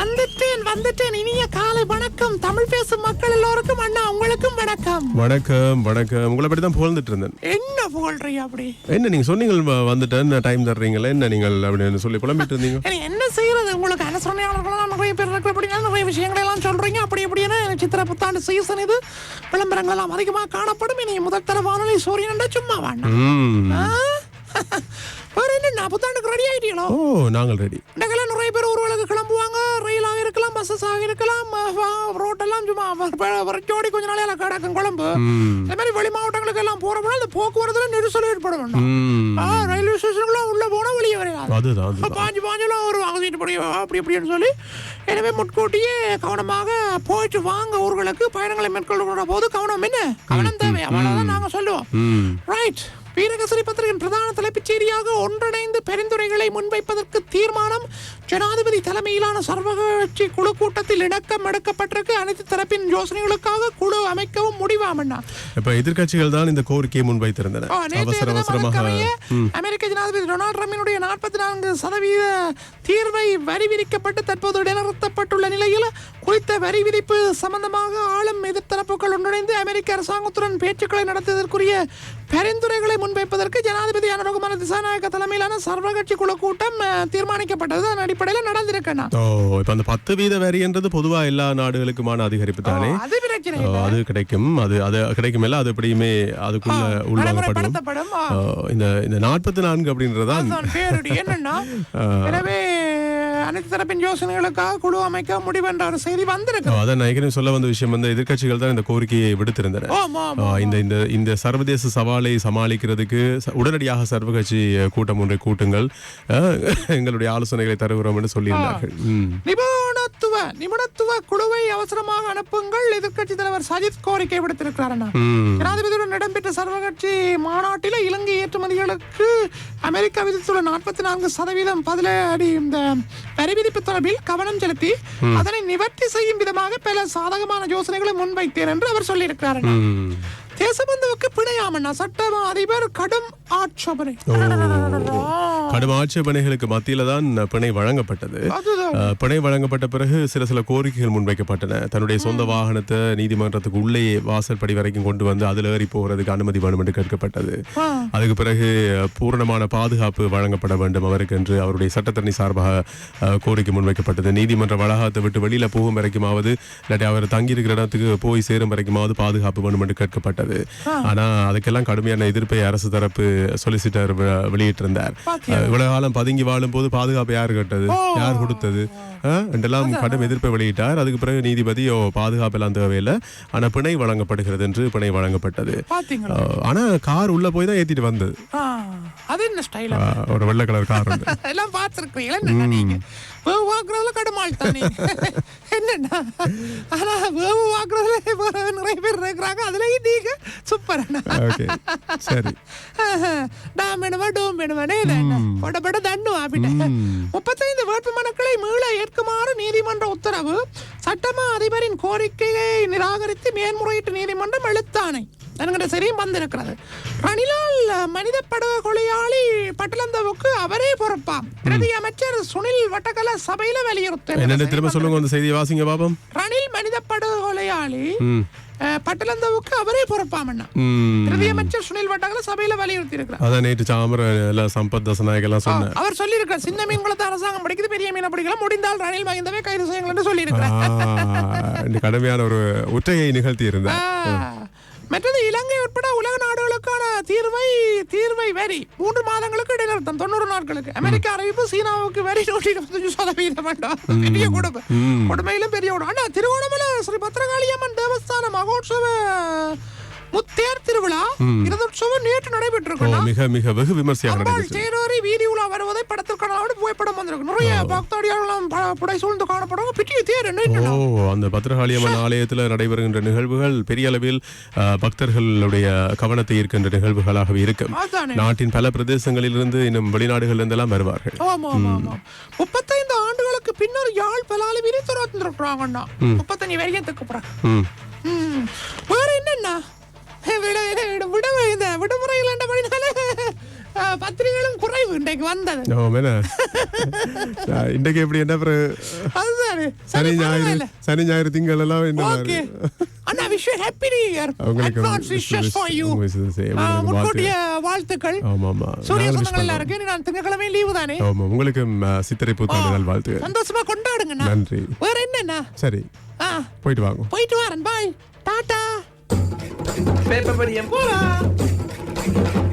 வந்துட்டேன் வந்துட்டேன். இனிய காலை வணக்கம். தமிழ் பேசும் மக்கள் எல்லோருக்கும் அண்ணா உங்களுக்கும் வணக்கம். வணக்கம் வணக்கம். உங்களை பற்றி தான் புகழ்ந்துட்டு இருந்தேன். என்ன புகழ்றீங்க அப்படி? என்ன நீங்க சொன்னீங்க வந்துட்டேன் டைம் தர்றீங்களே என்ன நீங்கள் அப்படின்னு சொல்லி புலம்பிட்டு இருந்தீங்க? என்ன செய்யறது? உங்களுக்கு அனுசரணையாளர்களாம் நிறைய பேர் இருக்கு. அப்படின்னா நிறைய விஷயங்களை எல்லாம் சொல்றீங்க. அப்படி இப்படின்னு சித்திர புத்தாண்டு சீசன் இது. விளம்பரங்கள் எல்லாம் அதிகமாக காணப்படும். இனி முதல் தர வானொலி சூரியன் சும்மா வேண்டாம்? வேற என்ன புத்தாண்டுக்கு ரெடி ஆயிட்டீங்களோ? ஓ நாங்கள் ரெடி இன்றைக்கெல்லாம் நிறைய பேர் ஊர்வலக்கு கிளம்புவாங்க. ரயிலாக இருக்கலாம் பஸ்ஸஸாக இருக்கலாம் ரோட்டெல்லாம் சும்மா வரைச்சோடி கொஞ்ச நாளையில கிடக்கும் குழம்பு. அதே மாதிரி வெளி மாவட்டங்களுக்கு எல்லாம் போறப்போ அந்த போக்குவரத்துல நெரிசல் ஏற்பட வேண்டாம். ரயில்வே ஸ்டேஷனுக்குலாம் உள்ள போனா வெளியே வரையாது அதுதான் பாஞ்சு பாஞ்செல்லாம் ஒரு வாங்கிட்டு போய் அப்படி இப்படின்னு சொல்லி எனவே முன்கூட்டியே கவனமாக போயிட்டு வாங்க ஊர்களுக்கு பயணங்களை மேற்கொள்கிற போது கவனம் என்ன? கவனம் தேவை. அவ்வளவுதான் நாங்க சொல்லுவோம். ரைட் வீரகசரி பத்திரிகையின் பிரதான செய்தியாக ஒன்றிணைந்து பரிந்துரைகளை முன்வைப்பதற்கு தீர்மானம் ஜனாதிபதி தலைமையிலான சர்வகட்சி குழு கூட்டத்தில் இணக்கம் எடுக்கப்பட்டிருக்கு. அனைத்து தரப்பின் யோசனைகளுக்காக குழு அமைக்கவும் முடிவாமண்ணா இப்ப எதிர்க்கட்சிகள் தான் இந்த கோரிக்கையை முன்வைத்திருந்தன. அவசர அவசரமாக. அமெரிக்க ஜனாதிபதி டொனால்ட் ட்ரம்பினுடைய நாற்பத்தி நான்கு சதவீத தீர்வை வரி விதிக்கப்பட்டு தற்போது இடைநிறுத்தப்பட்டுள்ள நிலையில் குறித்த வரி விதிப்பு சம்பந்தமாக ஆளும் எதிர்த்தரப்புகள் ஒன்றிணைந்து அமெரிக்க அரசாங்கத்துடன் பேச்சுக்களை நடத்துவதற்குரிய பரிந்துரைகளை முன்வைப்பதற்கு ஜனாதிபதி அனுரகுமார திசாநாயக்க தலைமையிலான சர்வகட்சி குழு கூட்டம் தீர்மானிக்கப்பட்டது. அதன் அடிப்படையில் நடந்திருக்கேன் ஓ இப்ப அந்த பத்து வீத வரின்றது பொதுவா எல்லா நாடுகளுக்குமான அதிகரிப்பு தானே? அது பிரச்சனை ஓ, அது கிடைக்கும். அது அது கிடைக்கும் இல்ல அது எப்படியுமே அதுக்குள்ள உள்வாங்கப்படும் இந்த இந்த நாற்பத்தி நான்கு அப்படின்றதான். என்னன்னா எனவே அனைத்து தரப்பின் யோசனைகளுக்காக குழு அமைக்க முடிவென்ற ஒரு செய்தி வந்திருக்கு அதான் நான் ஏற்கனவே சொல்ல வந்த விஷயம் வந்து எதிர்க்கட்சிகள் தான் இந்த கோரிக்கையை விடுத்திருந்தன. இந்த இந்த இந்த சர்வதேச சவாலை சமாளிக்கிறதுக்கு உடனடியாக சர்வகட்சி கூட்டம் ஒன்றை கூட்டுங்கள். எங்களுடைய ஆலோசனைகளை தருகிறோம் என்று சொல்லியிருந்தார்கள். நிபுணத்துவ குழுவை அவசரமாக அனுப்புங்கள் எதிர்க்கட்சி தலைவர் சஜித் கோரிக்கை விடுத்திருக்கிறார். ஜனாதிபதியுடன் இடம்பெற்ற சர்வகட்சி மாநாட்டில் இலங்கை ஏற்றுமதிகளுக்கு அமெரிக்கா விதித்துள்ள நாற்பத்தி நான்கு சதவீதம் பதிலடி இந்த வரி விதிப்பு தொடர்பில் கவனம் செலுத்தி அதனை நிவர்த்தி செய்யும் விதமாக பல சாதகமான யோசனைகளை முன்வைத்தேன் என்று அவர் சொல்லியிருக்கிறார். தேசபந்துவுக்கு பிணையாமண்ணா சட்ட அதிபர் கடும் ஆட்சேபனை. கடும் ஆட்சேபனைகளுக்கு மத்தியில தான் பிணை வழங்கப்பட்டது. பிணை வழங்கப்பட்ட பிறகு சில சில கோரிக்கைகள் முன்வைக்கப்பட்டன. தன்னுடைய சொந்த வாகனத்தை நீதிமன்றத்துக்கு உள்ளே வாசல் படி வரைக்கும் கொண்டு வந்து அதுல ஏறி போறதுக்கு அனுமதி வேணும் என்று கேட்கப்பட்டது. அதுக்கு பிறகு பூரணமான பாதுகாப்பு வழங்கப்பட வேண்டும் அவருக்கு என்று அவருடைய சட்டத்தரணி சார்பாக கோரிக்கை முன்வைக்கப்பட்டது. நீதிமன்ற வளாகத்தை விட்டு வெளியில போகும் வரைக்குமாவது இல்லாட்டி அவர் தங்கியிருக்கிற இடத்துக்கு போய் சேரும் வரைக்குமாவது பாதுகாப்பு வேணும் என்று கேட்கப்பட்டது. ஆனா அதுக்கெல்லாம் கடுமையான எதிர்ப்பை அரசு தரப்பு சொலிசிட்டர் வெளியிட்டிருந்தார். இவ்வளவு காலம் பதுங்கி வாழும் போது பாதுகாப்பு யார் கட்டது? யார் கொடுத்தது? என்றெல்லாம் கடும் எதிர்ப்பை வெளியிட்டார். அதுக்கு பிறகு நீதிபதி ஓ பாதுகாப்பு எல்லாம் தேவையில்லை. ஆனா பிணை வழங்கப்படுகிறது என்று பிணை வழங்கப்பட்டது. பாத்தீங்களா? அஹ், ஆனா கார் உள்ள போய் தான் ஏத்திட்டு வந்தது. அது என்ன ஸ்டைல் ஒரு வெள்ளை கலர் கார் எல்லாம் பார்த்துருக்கீங்களா நீங்க? வேவு வாக்குறதுல கடுமாள் தானே என்னன்னா ஆனா வேவு வாக்குறதுல வேற நிறைய பேர் இருக்கிறாங்க. அதுலயும் நீங்க. ஓகே. சரி. டாம் வேணுமா டோம் வேணுமானே பட பட தண்டு ஆப்பிட்டேன் முப்பத்தைந்து வேட்பு மனுக்களை மீள ஏற்குமாறு நீதிமன்ற உத்தரவு. சட்டமா அதிபரின் கோரிக்கையை நிராகரித்து மேன்முறையீட்டு நீதிமன்றம் எழுத்தாணை. என்கிற சரியும் வந்திருக்கிறது. ரணிலால் மனித படுகொ கொலையாளி பட்டலந்தவுக்கு அவரே பொறுப்பாம். பிரதி அமைச்சர் சுனில் வட்டக்கல சபையில வலியுறுத்த என்னென்ன திரும்ப சொல்லுங்க அந்த செய்தியை வாசிங்க பாபம். ரணில் மனித படுகொலையாளி பட்டலந்தவுக்கு அவரே பொறுப்பாமண்ணா ம். பிரதி அமைச்சர் சுனில் வட்டக்கல சபையில வலியுறுத்தி இருக்கிறார் அதான் நேற்று சாமர எல்லாம் சம்பத் தசநாயக் எல்லாம் சொன்னேன் அவர் சொல்லியிருக்கார் சின்ன மீன் குளத்தை அரசாங்கம் படிக்குது பெரிய மீனை பிடிக்கலாம் முடிந்தால் ரணில் மகிந்தவே கைது செய்யுங்கள் என்று சொல்லியிருக்கிறார். கடுமையான ஒரு உற்றையை நிகழ்த்தி இருந்தார். மற்றது இலங்கை உட்பட உலக நாடுகளுக்கான தீர்வை தீர்வை வரி மூன்று மாதங்களுக்கு இடைநிறுத்தம் தொண்ணூறு நாட்களுக்கு. அமெரிக்க அறிவிப்பு சீனாவுக்கு வரி நூற்றி இருபத்தஞ்சு சதவீதம் வேண்டாம் பெரிய கொடுமை. கொடுமையிலும் பெரிய கொடுமை. ஆனா திருவோணமலை ஸ்ரீ பத்திரகாளியம்மன் தேவஸ்தான மகோற்சவ முத்தேர் திருவிழா இரதோற்சவம் நேற்று நடைபெற்றிருக்கணும் மிக மிக வெகு விமர்சையாக தேரோரி வீதி உலா வருவது வருவதை படத்திற்கான புகைப்படம் வந்திருக்கு. நிறைய பக்தாடியாளர்களும் ப- புடை சூழ்ந்து காணப்படுவாங்க பெரிய தேர் ஓ அந்த பத்ரகாளி அம்மன் ஆலயத்தில் நடைபெறுகின்ற நிகழ்வுகள் பெரிய அளவில் பக்தர்களுடைய கவனத்தை ஈர்க்கின்ற நிகழ்வுகளாகவே இருக்கும் அதானே. நாட்டின் பல பிரதேசங்களிலிருந்து இன்னும் வெளிநாடுகளில் இருந்தெல்லாம் வருவார்கள். முப்பத்தைந்து ஆண்டுகளுக்கு பின்னர் யாழ் பலாலி விரி திறந்துருக்குறாங்கண்ணா. முப்பத்தஞ்சு வரைக்கும் பிறகு ம். ம். வேற என்னண்ணா? விட விட- விடுமுறையில் என்ன அஹ், பத்திரிகைகளும் குறைவு இன்றைக்கு வந்தது ஓ மேல இன்றைக்கு எப்படி என்ன அதுதானே சனி ஞாயிறு சனி ஞாயிறு திங்கள் எல்லாம் என்ன okay Anna wish happy new year advance wishes for you முன்கூட்டிய வாழ்த்துக்கள் ஆமா ஆமா சூரிய சொந்தங்கள். எல்லாருக்கும் நான் திங்கக்கிழமை லீவு தானே ஆமா உங்களுக்கு சித்திரை புத்தாண்டு நாள் வாழ்த்துகள் சந்தோஷமா கொண்டாடுங்கண்ணா நன்றி வேற என்னண்ணா சரி போயிட்டு வாங்க போயிட்டு வரேன் பாய் டாடா பேப்பர் படியம் போலாம்